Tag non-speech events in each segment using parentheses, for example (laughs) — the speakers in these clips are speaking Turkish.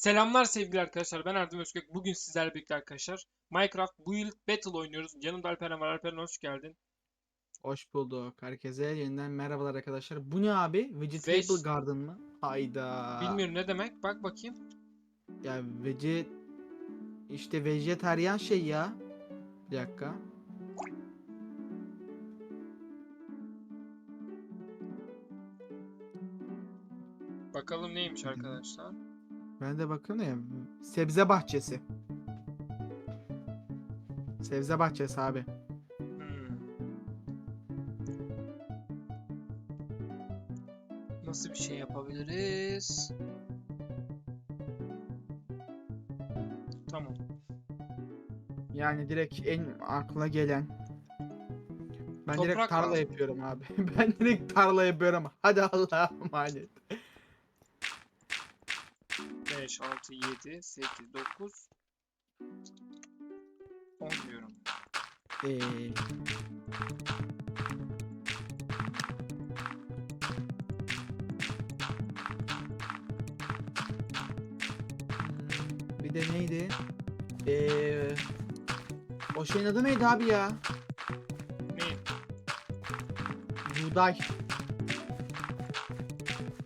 Selamlar sevgili arkadaşlar. Ben Erdem Özkök. Bugün sizlerle birlikte arkadaşlar Minecraft Build Battle oynuyoruz. Yanımda Alperen var. Alperen hoş geldin. Hoş bulduk. Herkese yeniden merhabalar arkadaşlar. Bu ne abi? Vegetable Veg- Garden mı? Hayda. Bilmiyorum ne demek. Bak bakayım. Ya vege... işte vejetaryen şey ya. Bir dakika. Bakalım neymiş arkadaşlar. Ben de bakıyorum ya. Sebze bahçesi. Sebze bahçesi abi. Hmm. Nasıl bir şey yapabiliriz? Tamam. Yani direkt en akla gelen. Ben Toprak direkt tarla var. yapıyorum abi. (laughs) ben direkt tarla yapıyorum. Hadi Allah'a emanet. 5, 6, 7, 8, 9, 10 diyorum. Ee, bir de neydi? Ee, o şeyin adı neydi abi ya? Ne? Buğday.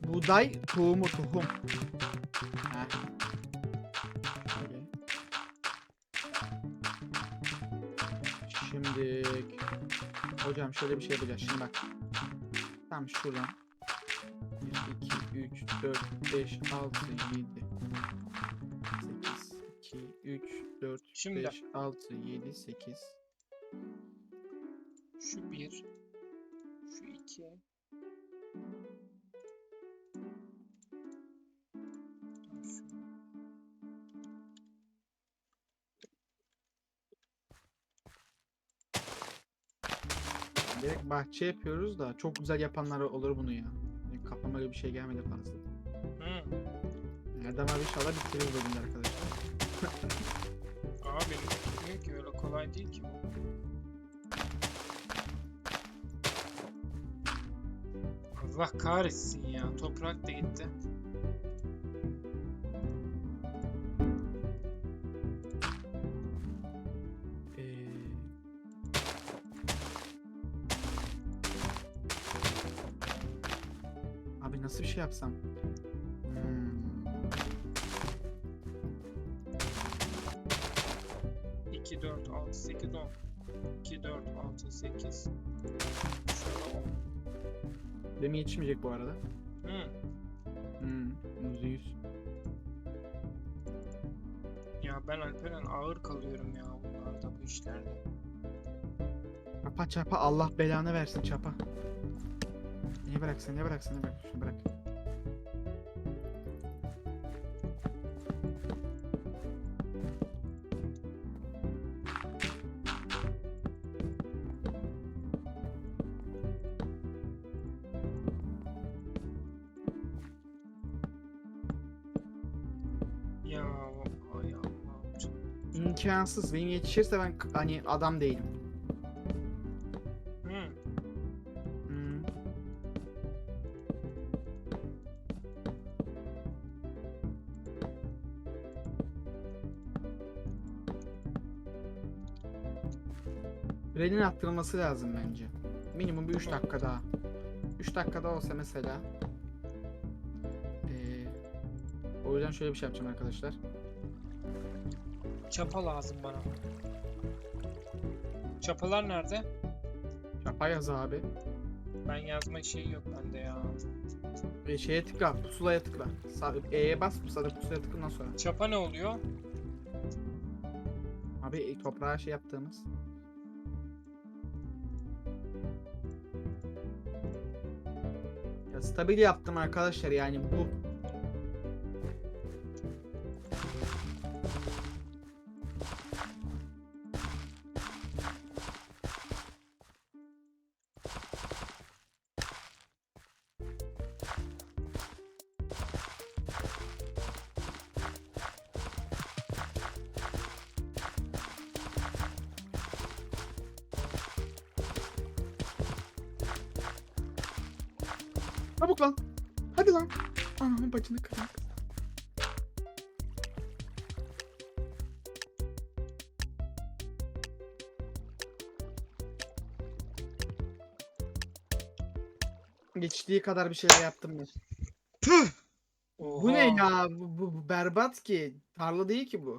Buğday tohumu tohum. Şimdi hocam şöyle bir şey yapacağız. Şimdi bak. Tam şuradan. 1, 2, 3, 4, 5, 6, 7, 8, 2, 3, 4, Şimdi- 5, 6, 7, 8. Şu 1, şu 2, Direkt bahçe yapıyoruz da çok güzel yapanlar olur bunu ya. Benim Kafama öyle bir şey gelmedi fazla. Hı. Erdem abi inşallah bitirir bölümde arkadaşlar. (laughs) Aa benim ki öyle kolay değil ki bu. Allah kahretsin ya. Toprak da gitti. Nasıl bir şey yapsam? Hmm. 2, 4, 6, 8, 10. 2, 4, 6, 8. Şöyle 10. Benim yetişmeyecek bu arada. Hı. Hmm. Yüzde yüz. Ya ben Alperen ağır kalıyorum ya bunlarda bu işlerde. Çapa çapa Allah belanı versin çapa. Niye bıraksın ne bıraksın ne bırak şunu bırak. Ya ay Allah'ım. İmkansız. Benim yetişirse ben hani adam değilim. Sürenin arttırılması lazım bence. Minimum bir 3 dakika daha. 3 dakikada olsa mesela. Ee, o yüzden şöyle bir şey yapacağım arkadaşlar. Çapa lazım bana. Çapalar nerede? Çapa yaz abi. Ben yazma şeyi yok bende ya. E, şeye tıkla, pusulaya tıkla. E'ye bas, pusulaya, pusulaya tıkla sonra. Çapa ne oluyor? Abi toprağa şey yaptığımız. Stabil yaptım arkadaşlar yani bu. Çabuk lan. Hadi lan. Ananın bacını kırmak. Geçtiği kadar bir şeyler yaptım ben. Bu ne ya? Bu, bu, bu berbat ki. Tarla değil ki bu.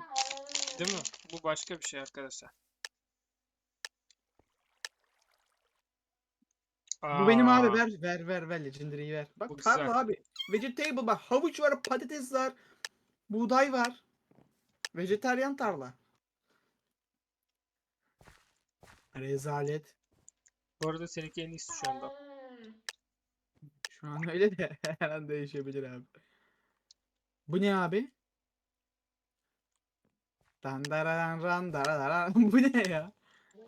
Değil mi? Bu başka bir şey arkadaşlar. Bu benim abi Aa, ver ver ver ver legendary'yi ver. Bak Bu tarla güzel. abi. Vegetable bak havuç var, patates var, buğday var. Vejetaryen tarla. Rezalet. Bu arada seninki en iyisi şu anda. Şu an öyle de (laughs) her an değişebilir abi. Bu ne abi? Dandararan randararan. (laughs) Bu ne ya?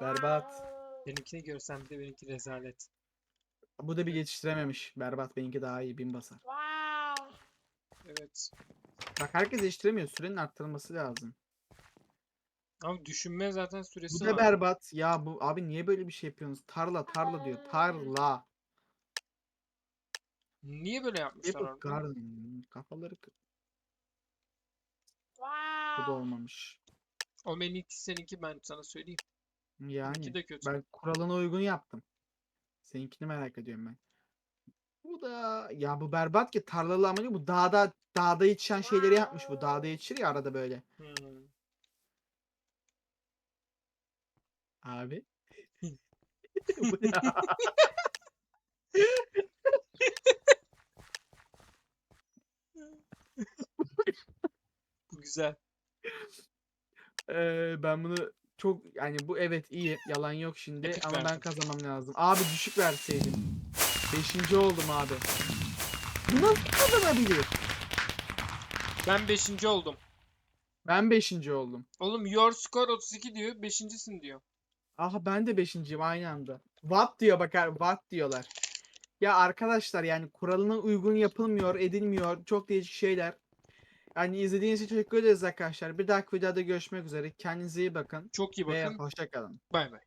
Berbat. Benimkini görsen bir de benimki rezalet. Bu da bir geçiştirememiş. Berbat benimki daha iyi bin basar. Evet. Bak herkes geçiştiremiyor. Sürenin arttırılması lazım. Ama düşünme zaten Bu süresi da var. berbat. Ya bu abi niye böyle bir şey yapıyorsunuz? Tarla tarla diyor. Tarla. Niye böyle yapmışlar Apple orada? Garden. Kafaları kı- Bu da olmamış. O en iyisi seninki ben sana söyleyeyim. Yani de kötü. ben kuralına uygun yaptım. Seninkini merak ediyorum ben. Bu da ya bu berbat ki tarlalı ama değil, bu dağda dağda yetişen şeyleri yapmış bu. Dağda yetişir ya arada böyle. Hmm. Abi. (laughs) Bu ne? (laughs) Bu güzel. Ee, ben bunu çok yani bu evet iyi yalan yok şimdi Epic ama ben verdin. kazanmam lazım. Abi düşük verseydin. Beşinci oldum abi. Bu nasıl kazanabilir? Ben 5. oldum. Ben beşinci oldum. Oğlum your score 32 diyor. 5.sin diyor. Aha ben de beşinciyim aynı anda. Watt diyor bakar watt diyorlar. Ya arkadaşlar yani kuralına uygun yapılmıyor, edilmiyor. Çok değişik şeyler. Yani izlediğiniz için teşekkür ederiz arkadaşlar. Bir dahaki videoda görüşmek üzere. Kendinize iyi bakın Çok iyi ve bakın. hoşça kalın. Bay bay.